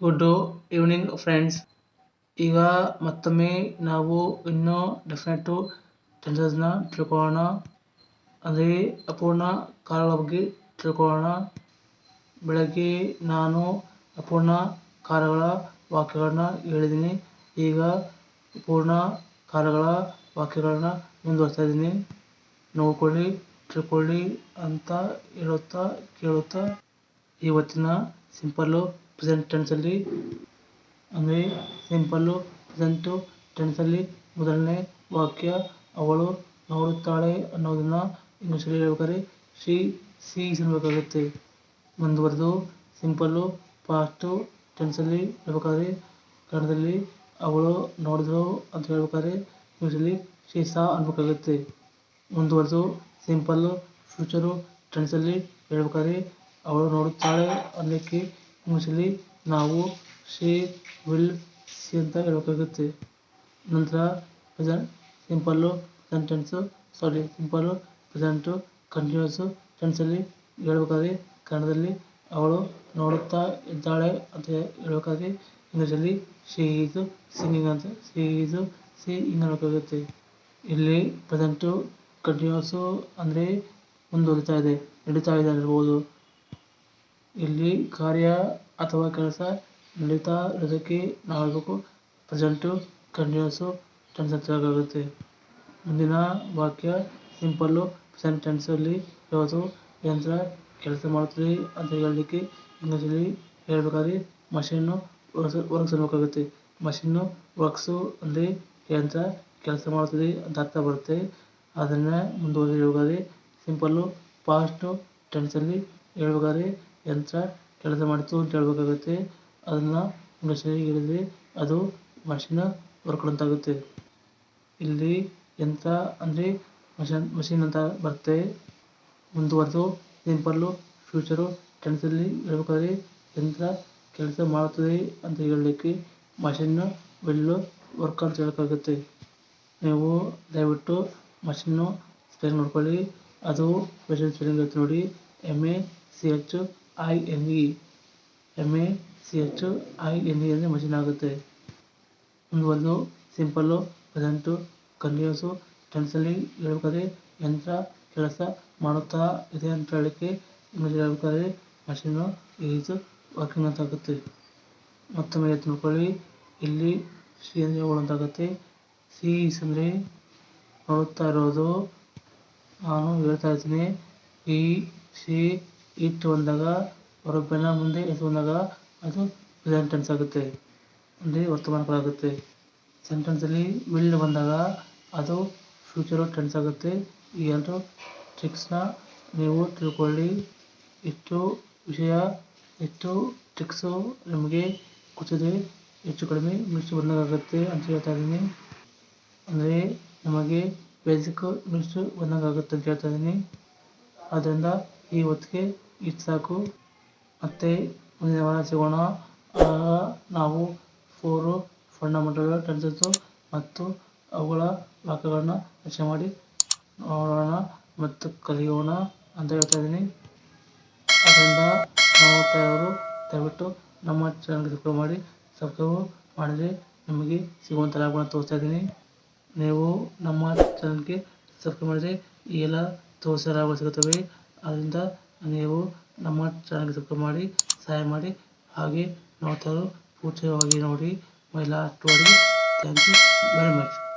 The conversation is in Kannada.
ಗುಡ್ ಈವ್ನಿಂಗ್ ಫ್ರೆಂಡ್ಸ್ ಈಗ ಮತ್ತೊಮ್ಮೆ ನಾವು ಇನ್ನೂ ಡೆಫಿನೆಟು ಟೆನ್ಸಸ್ನ ತಿಳ್ಕೊಳ್ಳೋಣ. ಅಂದರೆ ಅಪೂರ್ಣ ಕಾಲಗಳ ಬಗ್ಗೆ ತಿಳ್ಕೊಳ್ಳೋಣ. ಬೆಳಗ್ಗೆ ನಾನು ಅಪೂರ್ಣ ಕಾಲಗಳ ವಾಕ್ಯಗಳನ್ನ ಹೇಳಿದ್ದೀನಿ. ಈಗ ಪೂರ್ಣ ಕಾಲಗಳ ವಾಕ್ಯಗಳನ್ನ ಮುಂದುವರಿಸ್ತಾ ಇದ್ದೀನಿ. ನೋಡ್ಕೊಳ್ಳಿ, ತಿಳ್ಕೊಳ್ಳಿ ಅಂತ ಹೇಳುತ್ತಾ ಕೇಳುತ್ತಾ ಇವತ್ತಿನ ಸಿಂಪಲ್ಲು ಪ್ರೆಸೆಂಟ್ ಟೆನ್ಸಲ್ಲಿ ಅಂದರೆ ಸಿಂಪಲ್ಲು ಪ್ರೆಸೆಂಟು ಟೆನ್ಸಲ್ಲಿ ಮೊದಲನೇ ವಾಕ್ಯ, ಅವಳು ನೋಡುತ್ತಾಳೆ ಅನ್ನೋದನ್ನ ಇಂಗ್ಲೀಷಲ್ಲಿ ಹೇಳ್ಬೇಕಾದ್ರೆ ಶಿ ಸೀಸ್ ಅನ್ಬೇಕಾಗುತ್ತೆ ಮುಂದುವರೆದು ಸಿಂಪಲ್ಲು ಪಾಸ್ಟು ಟೆನ್ಸಲ್ಲಿ ಹೇಳ್ಬೇಕಾದ್ರೆ ಕನ್ನಡದಲ್ಲಿ ಅವಳು ನೋಡಿದ್ರು ಅಂತ ಹೇಳ್ಬೇಕಾದ್ರೆ ಇಂಗ್ಲೀಷಲ್ಲಿ ಶಿ ಸಾ ಅನ್ಬೇಕಾಗುತ್ತೆ ಮುಂದುವರೆದು ಸಿಂಪಲ್ಲು ಫ್ಯೂಚರು ಟೆನ್ಸಲ್ಲಿ ಹೇಳ್ಬೇಕಾದ್ರೆ ಅವಳು ನೋಡುತ್ತಾಳೆ ಅನ್ನೋಕ್ಕೆ ಇಂಗ್ಲೀಷಲ್ಲಿ ನಾವು ಶೇ ವಿಲ್ ಸಿ ಅಂತ ಹೇಳಬೇಕಾಗುತ್ತೆ. ನಂತರ present simple present sorry simple present continuous ಟೆನ್ಸಲ್ಲಿ ಹೇಳ್ಬೇಕಾದ್ರೆ ಕನ್ನಡದಲ್ಲಿ ಅವಳು ನೋಡುತ್ತಾ ಇದ್ದಾಳೆ ಅಂತ ಹೇಳ್ಬೇಕಾದ್ರೆ ಇಂಗ್ಲೀಷಲ್ಲಿ ಶಿ ಈಸು ಸಿಂಗಿಂಗ್ ಅಂತ ಶಿ ಈಸು ಸಿಂಗಿಂಗ್ ಹೇಳಬೇಕಾಗುತ್ತೆ. ಇಲ್ಲಿ ಪ್ರೆಸೆಂಟು ಕಂಟಿನ್ಯೂಸು ಅಂದರೆ ಮುಂದುವರಿತಾ ಇದೆ, ನಡೀತಾ ಇದೆ ಇರ್ಬೋದು ಇಲ್ಲಿ ಕಾರ್ಯ ಅಥವಾ ಕೆಲಸ ನಡೀತಾ ಇರೋದಕ್ಕೆ ನಾವು ಪ್ರೆಸೆಂಟು ಕಂಟಿನ್ಯೂಸು ಟೆನ್ಸ್ ಅಂತ ಮುಂದಿನ ವಾಕ್ಯ ಸಿಂಪಲ್ಲು ಪ್ರೆಸೆಂಟ್ ಟೆನ್ಸಲ್ಲಿ ಯಾವುದು ಯಂತ್ರ ಕೆಲಸ ಮಾಡುತ್ತದೆ ಅಂತ ಹೇಳಲಿಕ್ಕೆ ಇಂಗ್ಲೀಷಲ್ಲಿ ಹೇಳಬೇಕಾದ್ರೆ ಮಷಿನ್ನು ವರ್ಕ್ಸ್ ವರ್ಕ್ಸ್ ಅನ್ಬೇಕಾಗುತ್ತೆ ಮಷಿನ್ನು ವರ್ಕ್ಸು ಅಂದರೆ ಯಂತ್ರ ಕೆಲಸ ಮಾಡುತ್ತದೆ ಅಂತ ಅರ್ಥ ಬರುತ್ತೆ. ಅದನ್ನು ಮುಂದುವರೆದು ಹೇಳಬೇಕಾದ್ರೆ ಸಿಂಪಲ್ಲು ಪಾಸ್ಟು ಟೆನ್ಸಲ್ಲಿ ಹೇಳ್ಬೇಕಾದ್ರೆ ಯಂತ್ರ ಕೆಲಸ ಮಾಡಿತು ಅಂತ ಹೇಳ್ಬೇಕಾಗುತ್ತೆ. ಅದನ್ನ ಇಂಗ್ಲೀಷಲ್ಲಿ ಹೇಳಿದ್ರೆ ಅದು ಮಷೀನ್ ವರ್ಕ್ ಅಂತಾಗುತ್ತೆ ಇಲ್ಲಿ ಯಂತ್ರ ಅಂದ್ರೆ ಮಷನ್ ಮಷೀನ್ ಅಂತ ಬರುತ್ತೆ. ಮುಂದುವರೆದು ಸಿಂಪಲ್ಲು ಫ್ಯೂಚರು ಟೆನ್ಸಲ್ಲಿ ಹೇಳಬೇಕಾದ್ರೆ ಯಂತ್ರ ಕೆಲಸ ಮಾಡುತ್ತದೆ ಅಂತ ಹೇಳಲಿಕ್ಕೆ ಮಷೀನ್ ವೆಲ್ ವರ್ಕ್ ಅಂತ ಹೇಳೋಕ್ಕಾಗುತ್ತೆ. ನೀವು ದಯವಿಟ್ಟು ಮಷೀನು ಸ್ಪೆಲ್ಲಿಂಗ್ ನೋಡ್ಕೊಳ್ಳಿ. ಅದು ಮಷೀನ್ ಸ್ಪೆಲ್ಲಿಂಗ್ ಇರುತ್ತೆ ನೋಡಿ. M A C H I N E M A C H I N E ಅಂದರೆ ಮಷಿನ್ ಆಗುತ್ತೆ. ಒಂದು ಸಿಂಪಲ್ಲು ಪ್ರೆಸೆಂಟು ಕಂಟಿನ್ಯೂಸು ಟೆನ್ಸಲ್ಲಿ ಹೇಳ್ಬೇಕಾದ್ರೆ ಯಂತ್ರ, ಕೆಲಸ ಮಾಡುತ್ತಾ ಇದೆ ಅಂತ ಹೇಳಕ್ಕೆ ಇಂಗ್ಲೀಷಲ್ಲಿ ಹೇಳ್ಬೇಕಾದ್ರೆ ಮಷೀನು ಈಸ್ ವರ್ಕಿಂಗ್ ಅಂತ ಆಗುತ್ತೆ ಮತ್ತೊಮ್ಮೆ ತಿಳ್ಕೊಳ್ಳಿ ಇಲ್ಲಿ ಸಿ ಅಂದರೆ ಅವಳು ಅಂತ ಆಗುತ್ತೆ ಸಿ ಇಸ್ ಅಂದರೆ ನೋಡುತ್ತಾ ಇರೋದು. ನಾನು ಹೇಳ್ತಾ ಇದ್ದೀನಿ ಈ ಸಿ ಇಟ್ ಬಂದಾಗ ಹೊರಬೆನ ಮುಂದೆ ಇಟ್ ಬಂದಾಗ ಅದು ಪ್ರೆಸೆಂಟ್ ಟೆನ್ಸ್ ಆಗುತ್ತೆ. ಅಂದರೆ ವರ್ತಮಾನ ಕಾಲ ಆಗುತ್ತೆ. ಸೆಂಟೆನ್ಸಲ್ಲಿ ವಿಲ್ ಬಂದಾಗ ಅದು ಫ್ಯೂಚರು ಟೆನ್ಸ್ ಆಗುತ್ತೆ. ಈ ಎರಡು ಟ್ರಿಕ್ಸ್ನ ನೀವು ತಿಳ್ಕೊಳ್ಳಿ. ಇಷ್ಟು ವಿಷಯ ಇಷ್ಟು ಟ್ರಿಕ್ಸು ನಿಮಗೆ ಗೊತ್ತಿದೆ, ಹೆಚ್ಚು ಕಡಿಮೆ ಇಂಗ್ಲೀಷ್ ಬಂದಾಗುತ್ತೆ ಅಂತ ಹೇಳ್ತಾ ಇದ್ದೀನಿ. ಅಂದರೆ ನಮಗೆ ಬೇಸಿಕ್ ಇಂಗ್ಲೀಷು ಬಂದಂಗಾಗುತ್ತೆ ಅಂತ ಹೇಳ್ತಾ ಇದ್ದೀನಿ. ಆದ್ದರಿಂದ ಈ ಹೊತ್ತಿಗೆ ಇಷ್ಟು ಸಾಕು ಮತ್ತು ಮುಂದಿನ ವಾರ ಸಿಗೋಣ. ನಾವು ಫೋರು ಫಂಡಮೆಂಟಲ್ ಟೆನ್ಸಸ್ಸು ಮತ್ತು ಅವುಗಳ ಲಾಕಗಳನ್ನು ರಚನೆ ಮಾಡಿ ನೋಡೋಣ ಮತ್ತು ಕಲಿಯೋಣ ಅಂತ ಹೇಳ್ತಾ ಇದ್ದೀನಿ. ಅದರಿಂದ ನಾವು ಇರೋರು ದಯವಿಟ್ಟು ನಮ್ಮ ಚಾನಲ್ಗೆ ಸಬ್ಸ್ಕ್ರೈಬ್ ಮಾಡಿ, ಸಬ್ಸ್ಕ್ರೈಬ್ ಮಾಡಿದರೆ ನಿಮಗೆ ಸಿಗುವಂಥ ಲಾಭಗಳನ್ನು ತೋರಿಸ್ತಾ ಇದ್ದೀನಿ. ನೀವು ನಮ್ಮ ಚಾನಲ್ಗೆ ಸಬ್ಸ್ಕ್ರೈಬ್ ಮಾಡಿದರೆ ಈ ಎಲ್ಲ ತೋರಿಸೋ ಲಾಭಗಳು ಸಿಗುತ್ತವೆ. ಆದ್ದರಿಂದ ನೀವು ನಮ್ಮ ಚಾನಲ್ಗೆ ಸಬ್ಸ್ಕ್ರೈಬ್ ಮಾಡಿ, ಸಹಾಯ ಮಾಡಿ, ಹಾಗೆ ನೋಡ್ತಾ ಪೂರ್ತಿಯಾಗಿ ನೋಡಿ my last word thank you very much